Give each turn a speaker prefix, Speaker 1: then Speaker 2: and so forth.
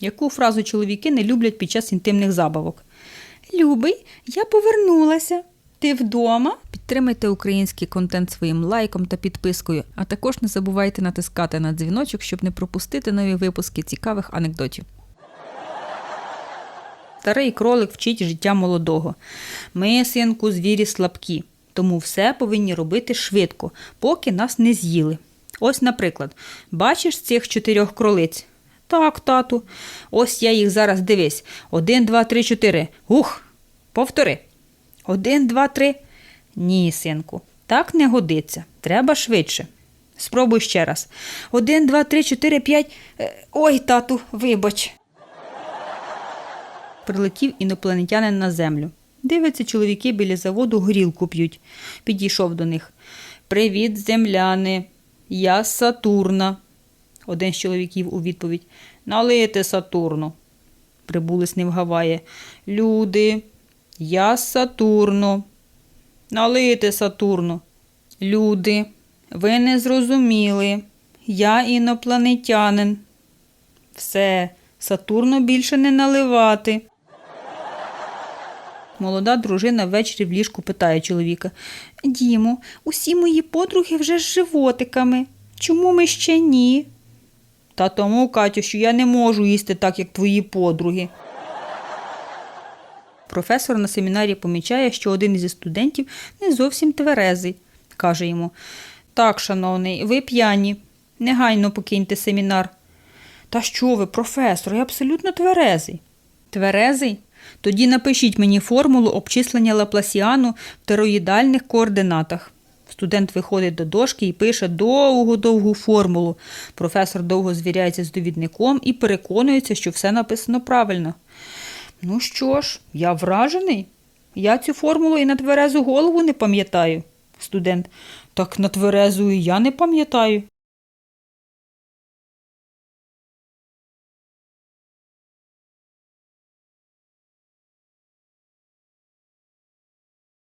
Speaker 1: Яку фразу чоловіки не люблять під час інтимних забавок? Любий, я повернулася. Ти вдома? Підтримайте український контент своїм лайком та підпискою, а також не забувайте натискати на дзвіночок, щоб не пропустити нові випуски цікавих анекдотів. Старий кролик вчить життя молодого. Ми, синку, звірі слабкі, тому все повинні робити швидко, поки нас не з'їли. Ось, наприклад, бачиш цих чотирьох кролиць? Так, тату. Ось я їх зараз дивись. Один, два, три, чотири. Ух! Повтори. Один, два, три. Ні, синку, так не годиться. Треба швидше. Спробуй ще раз. Один, два, три, чотири, п'ять. Е, Ой, тату, вибач. Прилетів інопланетянин на землю. Дивиться, чоловіки біля заводу горілку п'ють. Підійшов до них. Привіт, земляни. Я Сатурна. Один з чоловіків у відповідь. Налити Сатурну. Прибулець не вгаває. Люди, я з Сатурну. Налити Сатурну. Люди, ви не зрозуміли. Я інопланетянин. Все, Сатурну більше не наливати. Молода дружина ввечері в ліжку питає чоловіка: Дімо, усі мої подруги вже з животиками. Чому ми ще ні? Та тому, Катю, що я не можу їсти так, як твої подруги. Професор на семінарі помічає, що один із студентів не зовсім тверезий. Каже йому: Так, шановний, ви п'яні. Негайно покиньте семінар. Та що ви, професор, я абсолютно тверезий. Тверезий? Тоді напишіть мені формулу обчислення Лапласіану в тероїдальних координатах. Студент виходить до дошки і пише довгу-довгу формулу. Професор довго звіряється з довідником і переконується, що все написано правильно. Ну що ж, я вражений. Я цю формулу і на тверезу голову не пам'ятаю. Студент. Так на тверезу і я не пам'ятаю.